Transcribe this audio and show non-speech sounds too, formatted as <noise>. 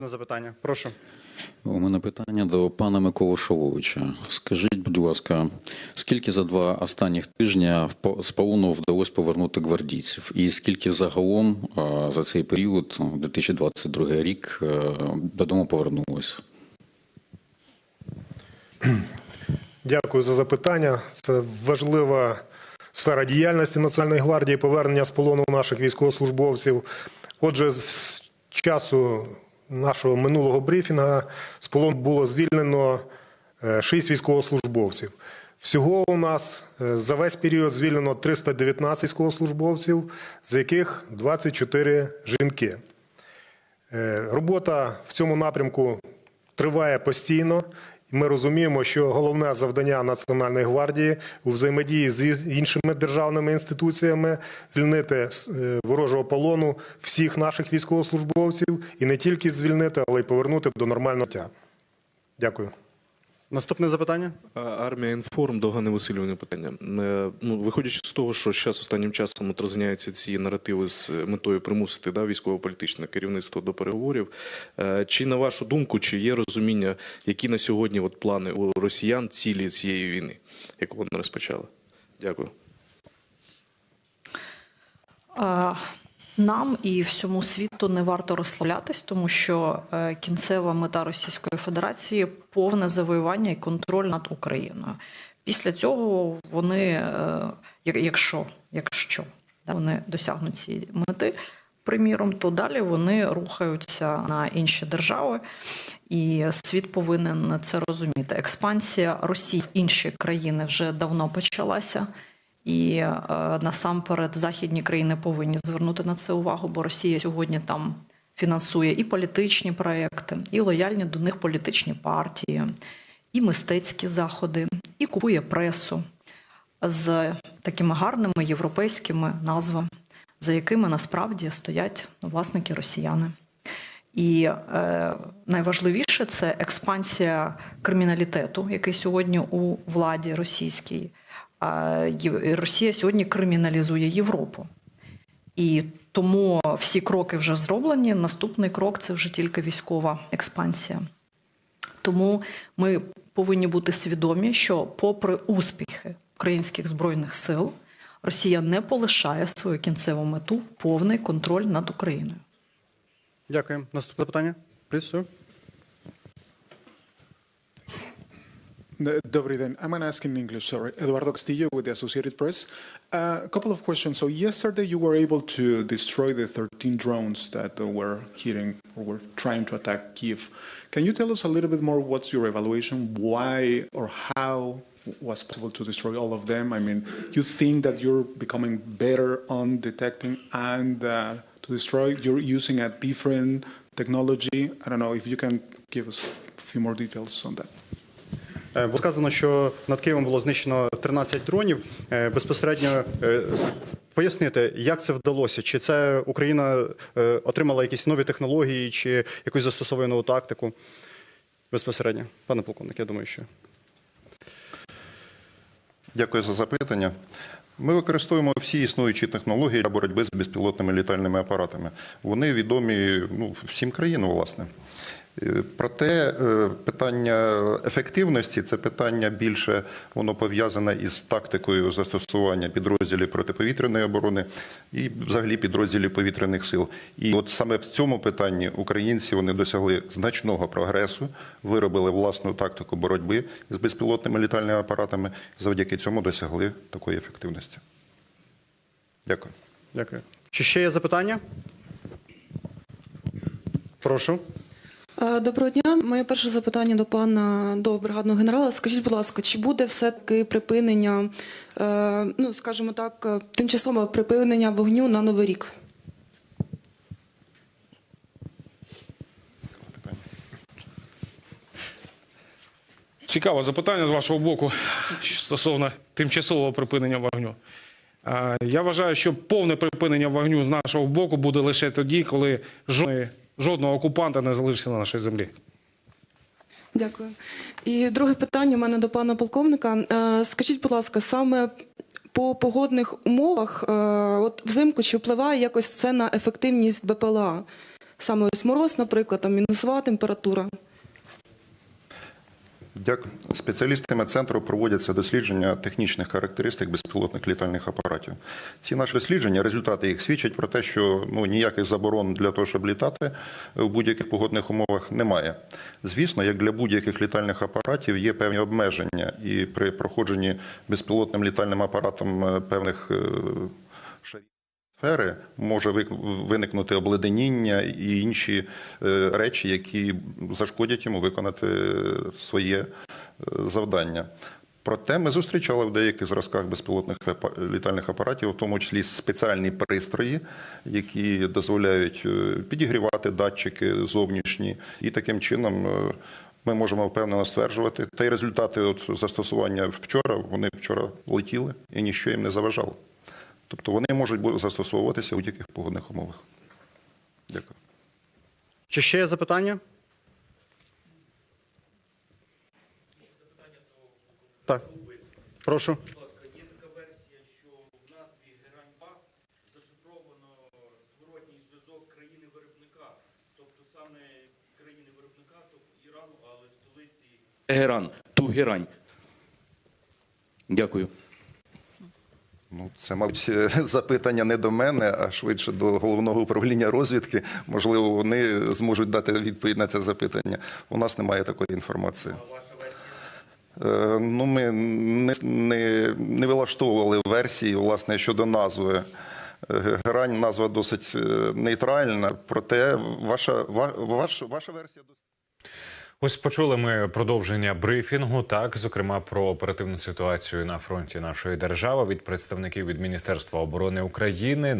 На запитання. Прошу. У мене питання до пана Миколи Шоловича. Скажіть, будь ласка, скільки за два останніх тижня з полону вдалося повернути гвардійців? І скільки загалом за цей період, 2022 рік, е, додому повернулося? Дякую за запитання. Це важлива сфера діяльності Національної гвардії, повернення з полону наших військовослужбовців. Отже, з часу нашого минулого брифінга з полону було звільнено шість 6 військовослужбовців. Всього у нас е, за весь період звільнено 319 військовослужбовців, з яких 24 жінки. Е, Робота в цьому напрямку триває постійно. Ми розуміємо, що головне завдання Національної гвардії у взаємодії з іншими державними інституціями звільнити з е, ворожого полону всіх наших військовослужбовців і не тільки звільнити, але й повернути до нормального життя. Дякую. Наступне запитання. Армія інформ до Ганни Васильівни питання. Е, Ну, виходячи з того, що зараз останнім часом розганяються ці наративи з метою примусити да, військово-політичне керівництво до переговорів. е, Чи на вашу думку, чи є розуміння, які на сьогодні от плани у росіян цілі цієї війни, яку вони розпочали? Дякую. Нам і всьому світу не варто розслаблятись, тому що е, кінцева мета Російської Федерації повне завоювання і контроль над Україною. Після цього вони, е, якщо, якщо вони досягнуть цієї мети, приміром, то далі вони рухаються на інші держави, і світ повинен це розуміти. Експансія Росії в інші країни вже давно почалася. І е, насамперед західні країни повинні звернути на це увагу, бо Росія сьогодні там фінансує і політичні проекти, і лояльні до них політичні партії, і мистецькі заходи, і купує пресу з такими гарними європейськими назвами, за якими насправді стоять власники росіяни. І е, найважливіше це експансія криміналітету, який сьогодні у владі російській. Росія сьогодні криміналізує Європу. І тому всі кроки вже зроблені. Наступний крок це вже тільки військова експансія. Тому ми повинні бути свідомі, що, попри успіхи українських збройних сил, Росія не полишає свою кінцеву мету повний контроль над Україною. Дякую. Наступне запитання. Please, Dobry then. I'm going to ask in English, sorry. Eduardo Castillo with the Associated Press. A couple of questions. So yesterday you were able to destroy the 13 drones that were hitting or were trying to attack Kiev. Can you tell us a little bit more what's your evaluation, why or how was possible to destroy all of them? I mean, you think that you're becoming better on detecting and uh, to destroy, you're using a different technology. I don't know if you can give us a few more details on that. Е, Було сказано, що над Києвом було знищено 13 дронів. Е, Безпосередньо е, пояснити, як це вдалося? Чи це Україна отримала якісь нові технології, чи якусь застосовує нову тактику? Безпосередньо, пане полковник, я думаю, що. Дякую за запитання. Ми використовуємо всі існуючі технології для боротьби з безпілотними літальними апаратами. Вони відомі ну, всім країнам, власне. Проте е, питання ефективності це питання більше воно пов'язане із тактикою застосування підрозділів протиповітряної оборони і взагалі підрозділів повітряних сил. І от саме в цьому питанні українці вони досягли значного прогресу, виробили власну тактику боротьби з безпілотними літальними апаратами. Завдяки цьому досягли такої ефективності. Дякую. Дякую. Чи ще є запитання? Прошу. Е, Доброго дня. Моє перше запитання до пана до бригадного генерала. Скажіть, будь ласка, чи буде все таки припинення, е, ну скажімо так, е, тимчасове припинення вогню на новий рік? Цікаве запитання з вашого боку стосовно тимчасового припинення вогню. Я вважаю, що повне припинення вогню з нашого боку буде лише тоді, коли жодної, жодного окупанта не залишиться на нашій землі. Дякую. І друге питання у мене до пана полковника. Е, Скажіть, будь ласка, саме по погодних умовах, е, от взимку чи впливає якось це на ефективність БПЛА? саме ось мороз, наприклад, там мінусова температура? Дякую. Спеціалістами центру проводяться дослідження технічних характеристик безпілотних літальних апаратів. Ці наші дослідження, результати їх свідчать про те, що ну, ніяких заборон для того, щоб літати в будь-яких погодних умовах, немає. Звісно, як для будь-яких літальних апаратів є певні обмеження, і при проходженні безпілотним літальним апаратом е, певних е, шарів сфери може виникнути обледеніння і інші е, речі, які зашкодять йому виконати е, своє е, завдання. Проте ми зустрічали в деяких зразках безпілотних літальних апаратів, в тому числі спеціальні пристрої, які дозволяють підігрівати датчики зовнішні, і таким чином ми можемо впевнено стверджувати. Та й результати от застосування вчора, вони вчора летіли і ніщо їм не заважало. Тобто вони можуть застосовуватися у будь-яких погодних умовах. Дякую. Чи ще є запитання? Так. Прошу. Є така версія, що в назві Гераньба зашифровано зворотній зв'язок країни-виробника, тобто саме країни-виробника, тобто Ірану, але столиці Тегеран, Тугерань. Дякую. Ну, це, мабуть, е, <laughs> запитання не до мене, а швидше до головного управління розвідки. Можливо, вони зможуть дати відповідь на це запитання. У нас немає такої інформації. Е, Ну, ми не, не, не вилаштовували версії власне щодо назви. Е, Герань назва досить нейтральна, проте ваша, ва- ваша версія досить. Ось почули ми продовження брифінгу, так зокрема про оперативну ситуацію на фронті нашої держави від представників від Міністерства оборони України.